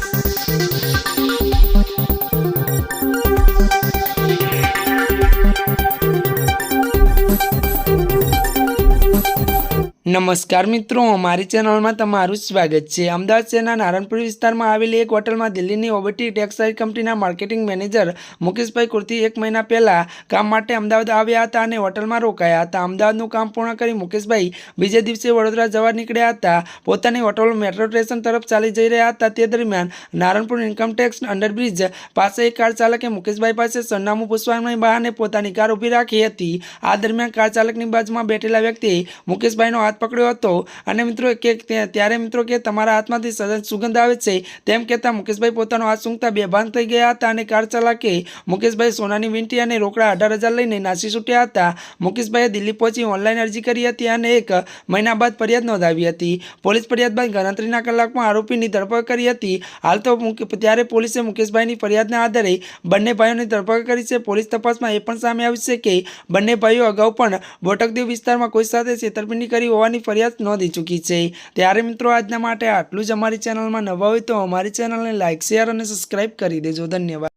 Thank you. નમસ્કાર મિત્રો, અમારી ચેનલમાં તમારું સ્વાગત છે. અમદાવાદ શહેરના નારણપુર વિસ્તારમાં આવેલી એક હોટલમાં દિલ્હીની ઓબટી ટેક્સટાઇલ કંપનીના માર્કેટિંગ મેનેજર મુકેશભાઈ કુર્તી એક મહિના પહેલાં કામ માટે અમદાવાદ આવ્યા હતા અને હોટલમાં રોકાયા હતા. અમદાવાદનું કામ પૂર્ણ કરી મુકેશભાઈ બીજે દિવસે વડોદરા જવા નીકળ્યા હતા. પોતાની હોટલ મેટ્રો સ્ટેશન તરફ ચાલી જઈ રહ્યા હતા. તે દરમિયાન નારણપુર ઇન્કમટેક્સ અંડરબ્રિજ પાસે એક કાર ચાલકે મુકેશભાઈ પાસે સરનામું પૂછવાની બહાને પોતાની કાર ઊભી રાખી હતી. આ દરમિયાન કાર ચાલકની બાજુમાં બેઠેલા વ્યક્તિએ મુકેશભાઈનો હાથ પકડ્યો હતો. અને મિત્રો કે ત્યારે મિત્રો કે તમારા હાથમાંથી સદન સુગંધ આવે છે. તેમ કહેતા મુકેશભાઈ પોતાનો હાથ સૂંઘતા બેભાન થઈ ગયા હતા અને કાર ચાલકે મુકેશભાઈ સોનાની વીંટી અને રોકડા અઢાર હજાર લઈને નાસી છૂટ્યા હતા. મુકેશભાઈએ દિલ્હી પહોંચી ઓનલાઈન અરજી કરી હતી અને એક મહિના બાદ ફરિયાદ નોંધાવી હતી. પોલીસ ફરિયાદ બાદ ગણતરીના કલાકમાં આરોપીની ધરપકડ કરી હતી. હાલ તો ત્યારે પોલીસે મુકેશભાઈની ફરિયાદના આધારે બંને ભાઈઓની ધરપકડ કરી છે. પોલીસ તપાસમાં એ પણ સામે આવ્યું છે કે બંને ભાઈઓ અગાઉ પણ બોટકદેવ વિસ્તારમાં કોઈ સાથે છેતરપિંડી કરી હોવાની ફરિયાદ નોંધી ચૂકી છે. ત્યારે મિત્રો, આજના માટે આટલું જ અમારી ચેનલમાં નવા હોય તો અમારી ચેનલને લાઇક શેર અને સબસ્ક્રાઇબ કરી દેજો. ધન્યવાદ.